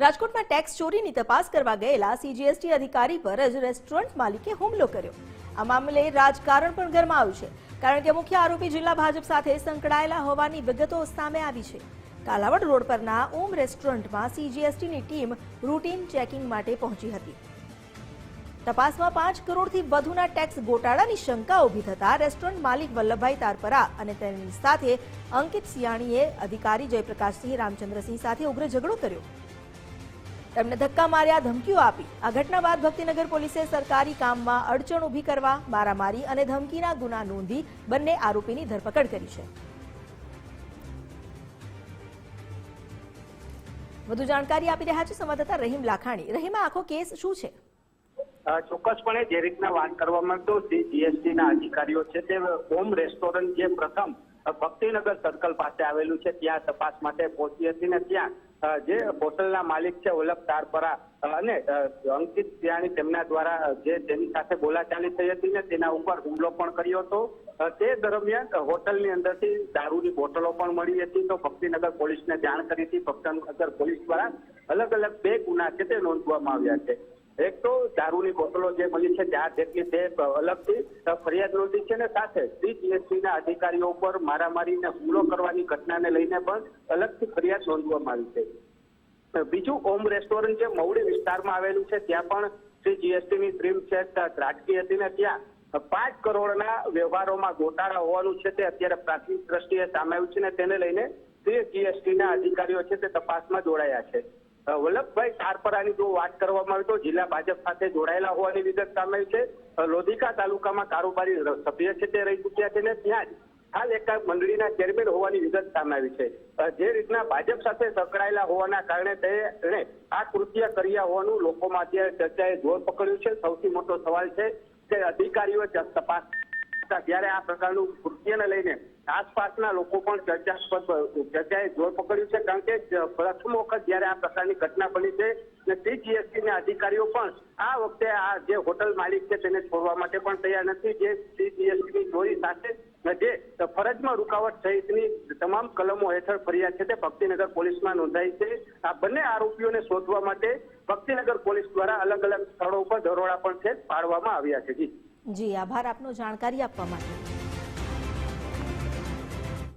રાજકોટમાં ટેક્સ ચોરીની તપાસ કરવા ગયેલા સીજીએસટી અધિકારી પર જ રેસ્ટોરન્ટ માલિકે હુમલો કર્યો. આ મામલે રાજકારણ પણ ગરમાયું છે, કારણ કે મુખ્ય આરોપી જિલ્લા ભાજપ સાથે સંકળાયેલા હોવાની વિગતો સામે આવી છે. કાલાવડ રોડ પરના ઓમ રેસ્ટોરન્ટમાં સીજીએસટીની ટીમ રૂટીન ચેકિંગ માટે પહોંચી હતી. તપાસમાં પાંચ કરોડથી વધુના ટેક્સ ગોટાળાની શંકા ઊભી થતા રેસ્ટોરન્ટ માલિક વલ્લભભાઈ તારપરા અને તેની સાથે અંકિત સિયાણીએ અધિકારી જયપ્રકાશસિંહ, રામચંદ્રસિંહ સાથે ઉગ્ર ઝઘડો કર્યો. તેમને ધક્કા માર્યા, ધમકીઓ આપી. આ ઘટના બાદ ભક્તિનગર પોલીસે સરકારી કામમાં અડચણ ઊભી કરવા, મારામારી અને ધમકીના ગુના નોંધી બંને આરોપીની ધરપકડ કરી છે. વધુ જાણકારી આપી રહ્યા છે સંવાદદાતા રહીમ લાખાણી. રહીમ આખો કેસ શું છે? ચોક્કસપણે જે રીતના વાત કરવામાં તો જીએસટી ના અધિકારીઓ છે, તે હોમ રેસ્ટોરન્ટ જે પ્રથમ ભક્તિનગર સર્કલ પાસે આવેલું છે. ત્યાં તપાસ માટે પહોંચી હતી ને ત્યાં જે હોટલના માલિક છે વલ્લભ તારપરા અને અંકિત સિયાણી તેમના દ્વારા જે તેની સાથે બોલાચાલી થઈ હતી ને તેના ઉપર હુમલો પણ કર્યો હતો. તે દરમિયાન હોટલની અંદરથી દારૂની બોટલો પણ મળી હતી. તો ભક્તિનગર પોલીસને જાણ કરી હતી. ભક્તિનગર પોલીસ દ્વારા અલગ અલગ બે ગુના છે તે નોંધવામાં આવ્યા છે. એક તો દારૂની બોટલો જે મળી છે ચાર જેટલી તે અલગથી ફરિયાદ નોંધી છે ને સાથે સીજીએસટી ના અધિકારીઓ ઉપર મારામારીને હુમલો કરવાની ઘટનાને લઈને પણ અલગથી ફરિયાદ નોંધવામાં આવી છે. બીજું ઓમ રેસ્ટોરન્ટ જે મવડી વિસ્તારમાં આવેલું છે, ત્યાં પણ શ્રી જીએસટી ની ટીમ છે ત્રાટકી હતી ને ત્યાં પાંચ કરોડના વ્યવહારોમાં ગોટાળા હોવાનું છે, તે અત્યારે પ્રાથમિક દ્રષ્ટિએ સામે આવ્યું છે ને તેને લઈને શ્રી જીએસટી ના અધિકારીઓ છે તે તપાસમાં જોડાયા છે. વલ્લભભાઈ કારપરાની જો વાત કરવામાં આવે તો જિલ્લા ભાજપ સાથે જોડાયેલા હોવાની વિગત સામે છે. લોધિકા તાલુકામાં કારોબારી સભ્ય છે તે રહી ચૂક્યા છે ને ત્યાં જ હાલ એક મંડળીના ચેરમેન હોવાની વિગત સામે આવી છે. જે રીતના ભાજપ સાથે સંકળાયેલા હોવાના કારણે તેણે આ કૃત્ય કર્યા હોવાનું લોકોમાં અત્યારે ચર્ચાએ જોર પકડ્યું છે. સૌથી મોટો સવાલ છે કે અધિકારીઓ તપાસ કરતા ત્યારે આ પ્રકારનું કૃત્યને લઈને આસપાસના લોકો પણ ચર્ચાસ્પદ ચર્ચાએ જોર પકડ્યું છે, કારણ કે પ્રથમ વખત જ્યારે આ પ્રકારની ઘટના બની છે અને સીજીએસટી ના અધિકારીઓ પણ આ વખતે આ જે હોટલ માલિક છે તેને છોડવા માટે પણ તૈયાર નથી. જે સીજીએસટી ની ચોરી સાથે જે ફરજમાં રૂકાવટ સહિતની તમામ કલમો હેઠળ ફરિયાદ છે તે ભક્તિનગર પોલીસમાં નોંધાઈ છે. આ બંને આરોપીઓને શોધવા માટે ભક્તિનગર પોલીસ દ્વારા અલગ અલગ સ્થળો પર દરોડા પણ છે પાડવામાં આવ્યા છે. જી. જી આભાર આપનો જાણકારી આપવા માટે.